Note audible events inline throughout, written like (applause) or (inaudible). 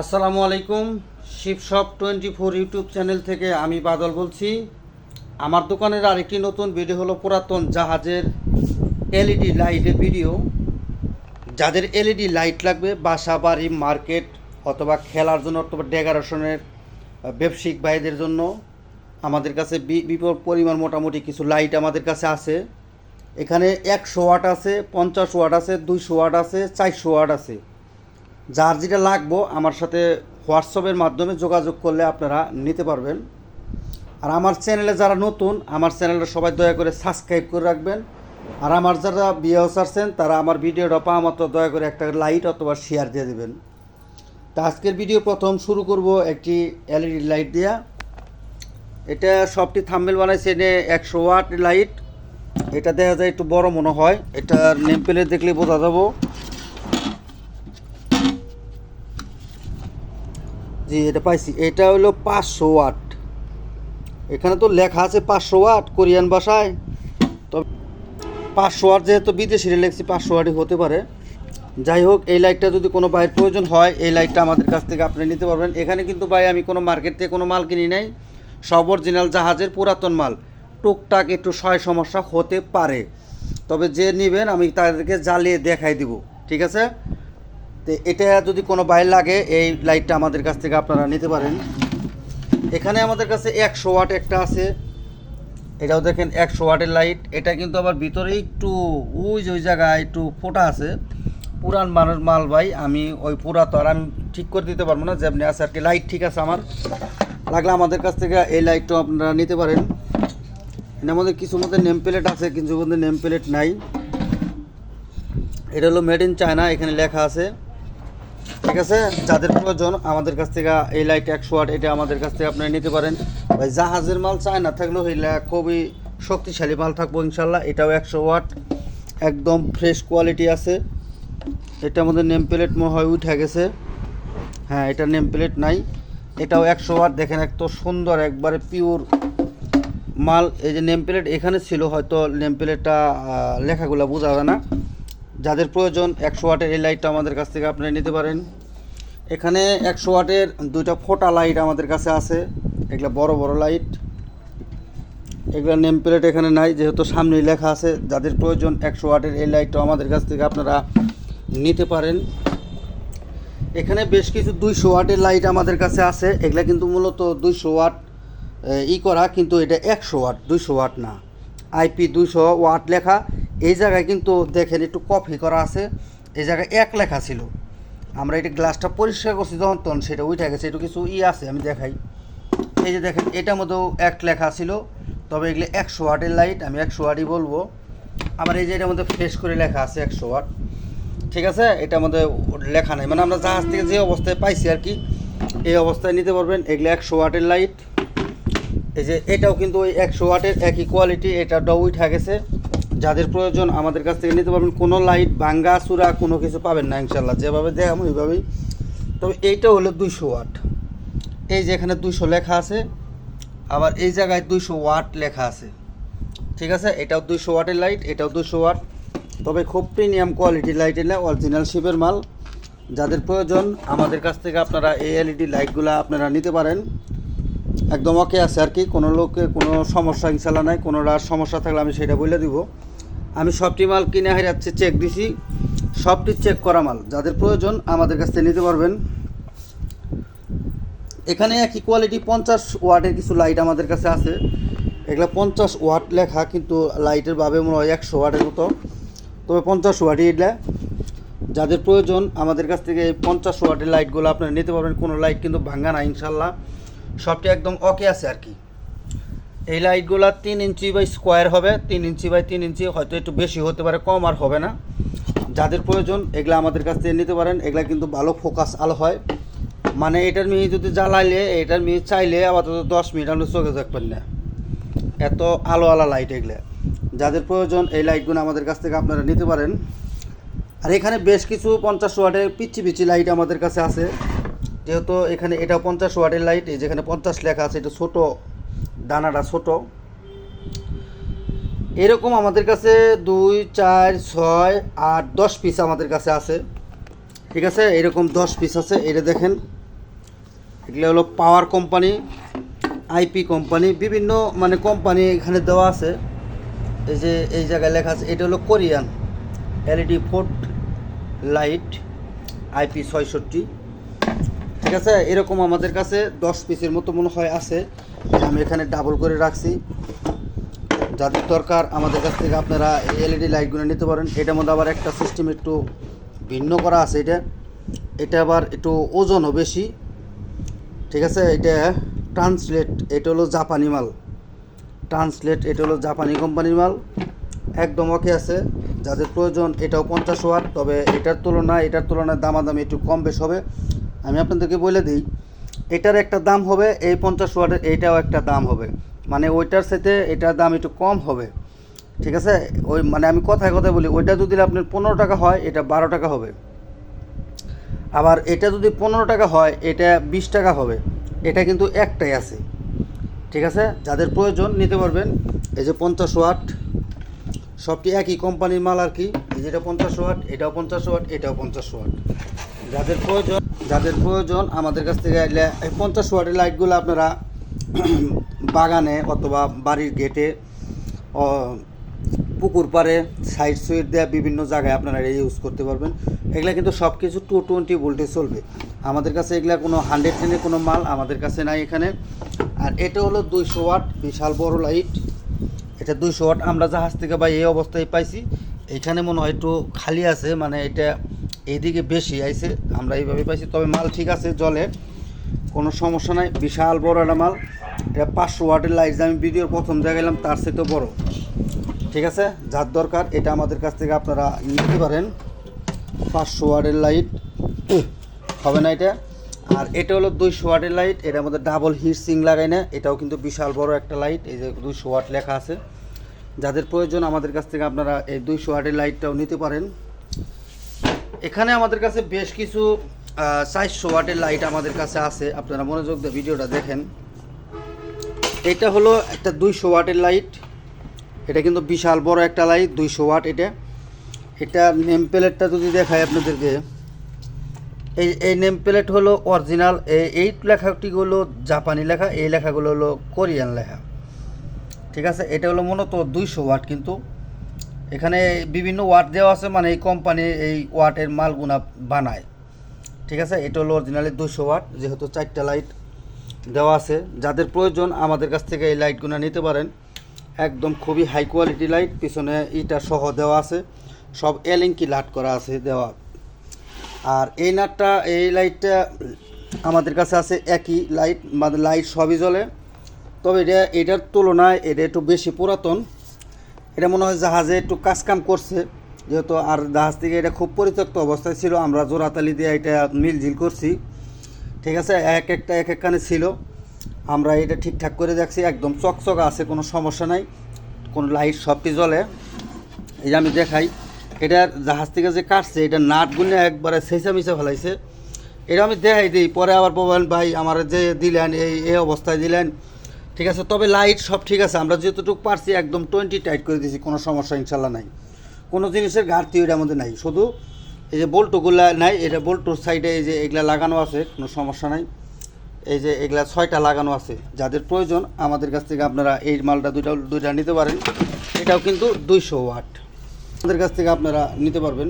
আসসালামু আলাইকুম। শিবশপ টোয়েন্টি ফোর ইউটিউব চ্যানেল থেকে আমি বাদল বলছি। আমার দোকানের আরেকটি নতুন ভিডিও হলো পুরাতন জাহাজের এলইডি লাইটের ভিডিও। যাদের এলইডি লাইট লাগবে, বাসা, বাড়ি, মার্কেট অথবা খেলার জন্য অথবা ডেকোরেশনের ব্যবসায়িক ভাইদের জন্য আমাদের কাছে বিপুল পরিমাণ মোটামুটি কিছু লাইট আমাদের কাছে আছে। এখানে একশো ওয়াট আছে, পঞ্চাশ ওয়াট আছে, দুইশো ওয়াট আছে, চারশো ওয়াট আছে। যার যেটা লাগবো আমার সাথে হোয়াটসঅ্যাপের মাধ্যমে যোগাযোগ করলে আপনারা নিতে পারবেন। আর আমার চ্যানেলে যারা নতুন, আমার চ্যানেলটা সবাই দয়া করে সাবস্ক্রাইব করে রাখবেন। আর আমার যারা বিয়ে আছেন, তারা আমার ভিডিওটা পাওয়া মাত্র দয়া করে একটা লাইট অথবা শেয়ার দিয়ে দেবেন। তা আজকের ভিডিও প্রথম শুরু করব একটি এলইডি লাইট দিয়া। এটা সবটি থাম্বেল বানাইছে এনে একশো ওয়াট লাইট এটা দেখা যায় একটু বড় মনে হয়। এটার নেম দেখলে বোঝা যাব। জি এটা পাইছি, এটা হলো পাঁচশো ওয়াট। এখানে তো লেখা আছে পাঁচশো ওয়াট কোরিয়ান ভাষায়। তো পাঁচশো ওয়াট যেহেতু বিদেশিরা লেখছি পাঁচশো ওয়াটই হতে পারে। যাই হোক, এই লাইটটা যদি কোনো বাইরের প্রয়োজন হয়, এই লাইটটা আমাদের কাছ থেকে আপনি নিতে পারবেন। এখানে কিন্তু ভাই আমি কোনো মার্কেট থেকে কোনো মাল কিনি নাই। সব অরিজিনাল জাহাজের পুরাতন মাল। টুকটাক একটু সয় সমস্যা হতে পারে। তবে যে নেবেন, আমি তাদেরকে জ্বালিয়ে দেখাই দিব। ঠিক আছে? তো এটা যদি কোনো বাইর লাগে, এই লাইটটা আমাদের কাছ থেকে আপনারা নিতে পারেন। এখানে আমাদের কাছে একশো ওয়াট একটা আছে। এটাও দেখেন একশো ওয়াটের লাইট। এটা কিন্তু আবার ভিতরে একটু ওই ওই জায়গায় একটু ফোটা আছে। পুরান মানুষ মাল ভাই, আমি ওই পুরা তো আর আমি ঠিক করে দিতে পারব না যে আপনি আছে আর কি। লাইট ঠিক আছে আমার। লাগলে আমাদের কাছ থেকে এই লাইটটাও আপনারা নিতে পারেন। এর মধ্যে কিছু মধ্যে নেম প্লেট আছে, কিছু মধ্যে নেম প্লেট নাই। এটা হলো মেড ইন চায়না, এখানে লেখা আছে। ঠিক আছে? যাদের প্রয়োজন আমাদের কাছ থেকে এই লাইট একশো ওয়াট এটা আমাদের কাছ থেকে আপনারা নিতে পারেন। ভাই, জাহাজের মাল চায় না থাকলেও এই খুবই শক্তিশালী মাল থাকব ইনশাল্লাহ। এটাও একশো ওয়াট একদম ফ্রেশ কোয়ালিটি আছে। এটা আমাদের নেম প্লেট মনে হয় উঠে গেছে। হ্যাঁ এটা নেম প্লেট নাই। এটাও একশো ওয়াট দেখেন এত সুন্দর, একবারে পিওর মাল। এই যে নেম প্লেট এখানে ছিল, হয়তো নেম প্লেটটা লেখাগুলো বোঝা যাবে না। যাদের প্রয়োজন একশো ওয়াটের এই লাইটটা আমাদের কাছ থেকে আপনারা নিতে পারেন। এখানে একশো ওয়াটের দুইটা ফোটা লাইট আমাদের কাছে আছে। এগুলো বড় বড় লাইট এগুলো নেম প্লেট এখানে নাই, যেহেতু সামনেই লেখা আছে, যাদের প্রয়োজন একশো ওয়াটের এই লাইটটা আমাদের কাছ থেকে আপনারা নিতে পারেন। এখানে বেশ কিছু দুইশো ওয়াটের লাইট আমাদের কাছে আছে। এগুলা কিন্তু মূলত দুইশো ওয়াট ই করা, কিন্তু এটা একশো ওয়াট, দুইশো ওয়াট না। আইপি দুইশো ওয়াট লেখা। এই জায়গায় কিন্তু দেখেন একটু কপি করা আছে। এই জায়গায় এক লেখা ছিল। আমরা এটা গ্লাসটা পরিষ্কার করছি যখন তখন সেটা উঠে গেছে। একটু কিছু ই আছে, আমি দেখাই। এই যে দেখেন, এটার মধ্যেও এক লেখা ছিল। তবে এগুলো একশো ওয়াটের লাইট, আমি একশো ওয়াটই বলব। আমার এই যে এটার মধ্যে ফ্রেশ করে লেখা আছে একশো ওয়াট। ঠিক আছে? এটার মধ্যে লেখা নাই। মানে আমরা জাহাজ থেকে যে অবস্থায় পাইছি আর কি, এই অবস্থায় নিতে পারবেন। এগুলো একশো ওয়াটের লাইট। এই যে এটাও কিন্তু ওই একশো ওয়াটের একই কোয়ালিটি এটা ডো উঠা গেছে। যাদের প্রয়োজন আমাদের কাছ থেকে নিতে পারবেন, কোনো লাইট ভাঙ্গা, চূড়া, কোনো কিছু পাবেন না ইনশাল্লাহ যেভাবে দেখাম ওইভাবেই। তবে এইটা হলো দুইশো ওয়াট। এই যে এখানে দুইশো লেখা আছে, আবার এই জায়গায় দুইশো ওয়াট লেখা আছে। ঠিক আছে? এটাও দুইশো ওয়াটের লাইট এটাও দুশো ওয়াট। তবে খুব প্রিমিয়াম কোয়ালিটির লাইট এলে অরিজিনাল শিপের মাল। যাদের প্রয়োজন, আমাদের কাছ থেকে আপনারা এই এলইডি লাইটগুলো আপনারা নিতে পারেন। একদম ওকে আছে আর কি। কোনো লোকে কোনো সমস্যা ইনশাল্লাহ নাই, কোনো আর সমস্যা থাকলে আমি সেটা বলে দিব। আমি সবটি মাল কিনে হারাচ্ছে চেক দিছি। সবটি চেক করা মাল, যাদের প্রয়োজন আমাদের কাছ থেকে নিতে পারবেন। এখানে একই কোয়ালিটি পঞ্চাশ ওয়াটের কিছু লাইট আমাদের কাছে আছে। এগুলো পঞ্চাশ ওয়াট লেখা, কিন্তু লাইটের ভাবে মনে হয় একশো ওয়াটের মতো। তবে পঞ্চাশ ওয়াটই এটা যাদের প্রয়োজন আমাদের কাছ থেকে পঞ্চাশ ওয়াটের লাইটগুলো আপনারা নিতে পারবেন। কোনো লাইট কিন্তু ভাঙ্গা না ইনশাল্লাহ। সবটি একদম ওকে আছে আর কি। এই লাইটগুলো তিন ইঞ্চি বাই স্কোয়ার হবে, তিন ইঞ্চি বাই তিন ইঞ্চি, হয়তো একটু বেশি হতে পারে, কম আর হবে না। যাদের প্রয়োজন, এগুলো আমাদের কাছ থেকে নিতে পারেন, এগুলা কিন্তু ভালো ফোকাস আলো হয়। মানে এটার মেয়ে যদি জ্বালাইলে, এটার মেয়ে চাইলে আপাতত দশ মিনিট আমরা চোখে দেখবেন না। এত আলো আলা লাইট এগুলো। যাদের প্রয়োজন, এই লাইটগুলো আমাদের কাছ থেকে আপনারা নিতে পারেন। আর এখানে বেশ কিছু পঞ্চাশ ওয়াটের পিচ্ছি পিচ্ছি লাইট আমাদের কাছে আছে। যেহেতু এখানে এটা পঞ্চাশ ওয়াটের লাইট যেখানে পঞ্চাশ লেখা আছে, এটা ছোট দানাটা ছোট। এরকম আমাদের কাছে দুই, চার, ছয়, আট, দশ পিস আমাদের কাছে আছে। ঠিক আছে? এরকম দশ পিস আছে। এটা দেখেন, এগুলো হলো পাওয়ার কোম্পানি আইপি কোম্পানি বিভিন্ন মানে কোম্পানি এখানে দেওয়া আছে। এই যে এই জায়গায় লেখা আছে, এটা হলো Korean LED fort light IP ছয়ষট্টি। ঠিক আছে? এরকম আমাদের কাছে দশ পিসের মতো মনে হয় আছে। আমি এখানে ডাবল করে রাখছি। যাদের দরকার আমাদের কাছ থেকে আপনারা এলইডি লাইটগুলো নিতে পারেন। এটার মধ্যে আবার একটা সিস্টেম একটু ভিন্ন করা আছে এটা। এটা আবার একটু ওজনও বেশি। ঠিক আছে? এটা ট্রান্সলেট এটা হলো জাপানি মাল। ট্রান্সলেট এটা হলো জাপানি কোম্পানির মাল। একদম ওকে আছে। যাদের প্রয়োজন এটাও পঞ্চাশ ওয়াট, তবে এটার তুলনায় এটার তুলনায় দামাদামি একটু কম বেশ হবে। আমি আপনাদেরকে বলে দিই, এটার একটা দাম হবে, এই পঞ্চাশ ওয়াটের এইটাও একটা দাম হবে। মানে ওইটার সাথে এটার দাম একটু কম হবে। ঠিক আছে? ওই মানে আমি কথায় কথায় বলি, ওইটা যদি আপনার পনেরো টাকা হয়, এটা বারো টাকা হবে। আবার এটা যদি পনেরো টাকা হয়, এটা বিশ টাকা হবে। এটা কিন্তু একটাই আছে। ঠিক আছে? যাদের প্রয়োজন নিতে পারবেন, এই যে পঞ্চাশ ওয়াট, সবটি একই কোম্পানির মাল আর কি। এই যেটা পঞ্চাশ ওয়াট, এটাও পঞ্চাশ ওয়াট, এটাও পঞ্চাশ ওয়াট। যাদের প্রয়োজন যাদের প্রয়োজন, আমাদের কাছ থেকে এই পঞ্চাশ ওয়াটের লাইটগুলো আপনারা (clears throat) বাগানে অথবা বাড়ির গেটে পুকুর পাড়ে সাইড সুইট দেওয়া বিভিন্ন জায়গায় আপনারা এটা ইউজ করতে পারবেন। এগুলা কিন্তু সব কিছু টু টোয়েন্টি ভোল্টে চলবে। আমাদের কাছে এগুলা কোনো হান্ড্রেড টেনের কোনো মাল আমাদের কাছে নাই এখানে। আর এটা হলো দুইশো ওয়াট বিশাল বড় লাইট। এটা দুইশো ওয়াট আমরা জাহাজ থেকে বা এই অবস্থায় পাইছি। এখানে মনে হয় একটু খালি আছে মানে এটা এইদিকে বেশি আইছে, আমরা এইভাবে পাইছি। তবে মাল ঠিক আছে জলে কোনো সমস্যা নাই। বিশাল বড় একটা মাল। এটা পাঁচশো ওয়াটের লাইট আমি ভিডিওর প্রথম দেখাইলাম তার সাথে বড়। ঠিক আছে? যার দরকার, এটা আমাদের কাছ থেকে আপনারা নিতে পারেন। পাঁচশো ওয়াটের লাইট হবে না এটা? আর এটা হলো দুইশো ওয়াটের লাইট এটা আমাদের ডাবল হিট সিং লাগাই না। এটাও কিন্তু বিশাল বড় একটা লাইট এই যে দুইশো ওয়াট লেখা আছে। যাদের প্রয়োজন আমাদের কাছ থেকে আপনারা এই দুইশো ওয়াটের লাইটটাও নিতে পারেন। এখানে আমাদের কাছে বেশ কিছু চারশো ওয়াটের লাইট আমাদের কাছে আছে। আপনারা মনোযোগ দিয়ে ভিডিওটা দেখেন। এটা হলো একটা দুইশো ওয়াটের লাইট এটা কিন্তু বিশাল বড় একটা লাইট দুইশো ওয়াট এটা। এটা নেম প্লেটটা যদি দেখায় আপনাদেরকে। এই এই নেম প্লেট হলো অরিজিনাল এই লেখাটি হলো জাপানি লেখা, এই লেখাগুলো হলো কোরিয়ান লেখা। ঠিক আছে? এটা হলো মূলত দুইশো ওয়াট কিন্তু। এখানে বিভিন্ন ওয়াট দেওয়া আছে মানে এই কোম্পানি এই ওয়াটের মালগুনা বানায়। ঠিক আছে? এটা হলো অরিজিনালি দুশো ওয়াট যেহেতু চারটা লাইট দেওয়া আছে। যাদের প্রয়োজন, আমাদের কাছ থেকে এই লাইটগুলো নিতে পারেন। একদম খুবই হাই কোয়ালিটি লাইট পিছনে ইটা সহ দেওয়া আছে। সব এলিঙ্কি লাট করা আছে দেওয়া। আর এই নাটটা, এই লাইটটা আমাদের কাছে আছে একই লাইট মানে লাইট সবই জ্বলে। তবে এটা, এটার তুলনায় এটা একটু বেশি পুরাতন। এটা মনে হয় জাহাজে একটু কাজকাম করছে, যেহেতু আর জাহাজ থেকে এটা খুব পরিত্যক্ত অবস্থায় ছিল, আমরা জোড়াতালি দিয়ে এটা মিলঝিল করছি। ঠিক আছে, এক একটা, এক একখানে ছিল। আমরা এটা ঠিকঠাক করে দেখছি, একদম চকচকা আছে, কোনো সমস্যা নাই, কোনো লাইট সবটি জ্বলে। এই যে আমি দেখাই এটা জাহাজ থেকে যে কাটছে, এটা নাটগুলো একবারে ছেঁচা মিচা ফেলাইছে। এটা আমি দেখাই দিই, পরে আবার বলবেন ভাই আমার যে দিলেন, এই এই অবস্থায় দিলেন ঠিক আছে, তবে লাইট সব ঠিক আছে, আমরা যতটুকু পারছি একদম টোয়েন্টি টাইট করে দিয়েছি কোনো সমস্যা ইনশাল্লাহ নাই। কোনো জিনিসের ঘাটতি এটার মধ্যে নাই, শুধু এই যে বল্টুগুলা নাই, এটা বল্টুর সাইডে এই যে এগুলা লাগানো আছে, কোনো সমস্যা নাই। এই যে এগুলা ছয়টা লাগানো আছে, যাদের প্রয়োজন আমাদের কাছ থেকে আপনারা এই মালটা দুইটা দুইটা নিতে পারেন। এটাও কিন্তু দুইশো ওয়াট। আমাদের কাছ থেকে আপনারা নিতে পারবেন।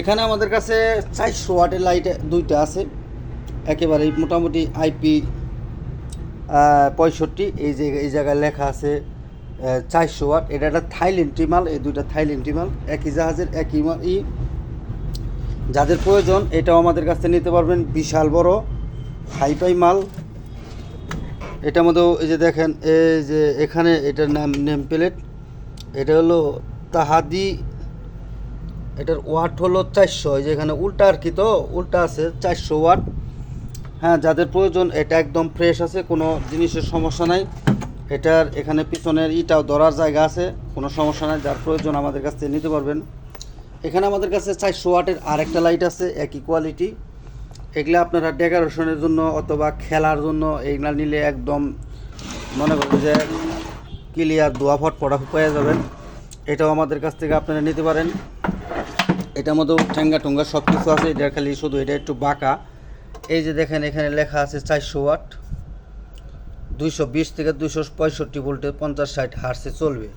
এখানে আমাদের কাছে চারশো ওয়াটের লাইট দুইটা আছে। একেবারে মোটামুটি আইপি পঁয়ষট্টি, এই যে এই জায়গায় লেখা আছে চারশো ওয়াট। এটা একটা থাইল্যান্ড মাল এই দুইটা থাইল্যান্ড মাল একই জাহাজের, একই মাল ই। যাদের প্রয়োজন, এটাও আমাদের কাছ থেকে নিতে পারবেন। বিশাল বড় হাইপাই মাল। এটার মধ্যেও এই যে দেখেন, এই যে এখানে এটার নাম নেম প্লেট। এটা হলো তাহাদি, এটার ওয়াট হলো চারশো। এই যে এখানে উল্টা আর কি তো, উল্টা আছে চারশো ওয়াট। হ্যাঁ যাদের প্রয়োজন, এটা একদম ফ্রেশ আছে, কোনো জিনিসের সমস্যা নাই। এটার এখানে পিছনের ইটাও ধরার জায়গা আছে, কোনো সমস্যা নাই, যার প্রয়োজন আমাদের কাছ থেকে নিতে পারবেন। এখানে আমাদের কাছে চারশো ওয়াটের আরেকটা লাইট আছে, একই কোয়ালিটি এগুলো আপনারা ডেকোরেশনের জন্য অথবা খেলার জন্য এইগুলা নিলে একদম মনে করেন যে ক্লিয়ার দোয়া পড়া পেয়ে যাবেন। এটাও আমাদের কাছ থেকে আপনারা নিতে পারেন। এটার মধ্যেও ঠেঙ্গা টুঙ্গা সব কিছু আছে, এটা খালি শুধু এটা একটু বাঁকা। এই যে দেখেন, এখানে লেখা আছে চারশো ওয়াট, দুইশো বিশ থেকে দুইশো পঁয়ষট্টি ভোল্টে পঞ্চাশ ষাট হার্সে চলবে।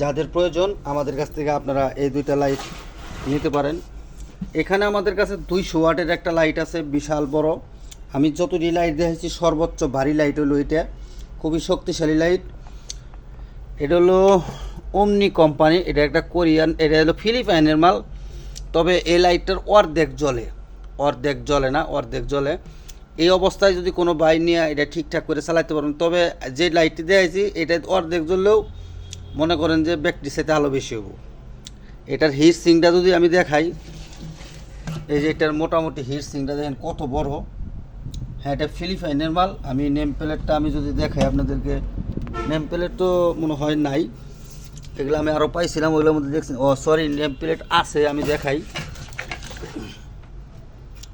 যাদের প্রয়োজন, আমাদের কাছ থেকে আপনারা এই দুইটা লাইট নিতে পারেন। এখানে আমাদের কাছে দুইশো ওয়াটের একটা লাইট আছে, বিশাল বড়। আমি যতটি লাইট দেখেছি, সর্বোচ্চ ভারী লাইট হলো এটা। খুবই শক্তিশালী লাইট। এটা হলো অমনি কোম্পানি, এটা একটা কোরিয়ান, এটা হলো ফিলিপাইনের মাল। তবে এই লাইটটার অর্ধেক জ্বলে। অর্ধেক জ্বলে না, অর্ধেক জ্বলে। এই অবস্থায় যদি কোনো বাই নিয়ে এটা ঠিকঠাক করে চালাতে পারবেন তবে যে লাইটটি দিয়েছি এটা অর্ধেক জ্বললেও মনে করেন যে ব্যাটারি সাথে আলো বেশি হব এটার হিট সিংটা যদি আমি দেখাই, এই যে এটার মোটামুটি হিট সিংটা দেখেন কত বড়। হ্যাঁ এটা ফিলিপাইনের মাল আমি নেম প্লেটটা আমি যদি দেখাই আপনাদেরকে নেম প্লেট তো মনে হয় নাই। এগুলো আমি আরও পাইছিলাম ওইগুলোর মধ্যে দেখছি ও সরি নেম প্লেট আছে, আমি দেখাই।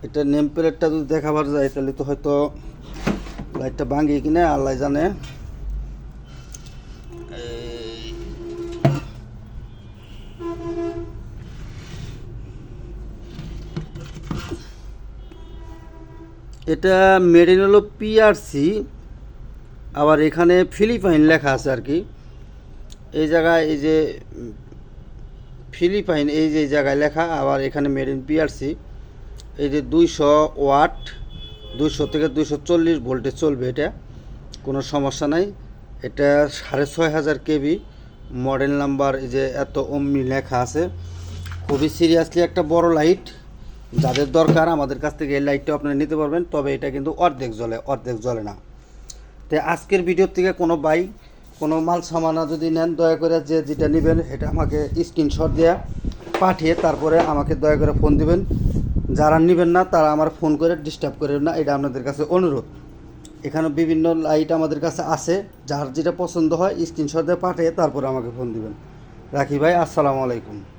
এটা নেম প্লেটটা যদি দেখাবার যায়, তাহলে তো হয়তো লাইটটা ভাঙি কিনা, আল্লাহ জানে। এটা মেডিন হলো পিআরসি আবার এখানে ফিলিপাইন লেখা আছে আর কি। এই জায়গায় এই যে ফিলিপাইন এই যে জায়গায় লেখা, আবার এখানে মেড ইন পিআরসি এই যে দুইশো ওয়াট, দুইশো থেকে দুইশো চল্লিশ ভোল্টে চলবে এটা, কোনো সমস্যা নাই। এটা সাড়ে ছয় হাজার কেবি, মডেল নাম্বার এই যে এত অমনি লেখা আছে। খুবই সিরিয়াসলি একটা বড় লাইট, যাদের দরকার আমাদের কাছ থেকে এই লাইটটা আপনারা নিতে পারবেন, তবে এটা কিন্তু অর্ধেক জ্বলে অর্ধেক জ্বলে না। তো আজকের ভিডিওর থেকে কোনো বাই কোনো মাল সামানা যদি নেন, দয়া করে যে যেটা নেবেন, এটা আমাকে স্ক্রিনশট দেওয়া পাঠিয়ে তারপরে আমাকে দয়া করে ফোন দিবেন। যারা নেবেন না, তারা আমার ফোন করে ডিস্টার্ব করেন না, এটা আপনাদের কাছে অনুরোধ। এখানে বিভিন্ন লাইট আমাদের কাছে আছে, যার যেটা পছন্দ হয় স্ক্রিনশট পাঠিয়ে তারপরে আমাকে ফোন দিবেন। রাখি ভাই, আসসালামু আলাইকুম।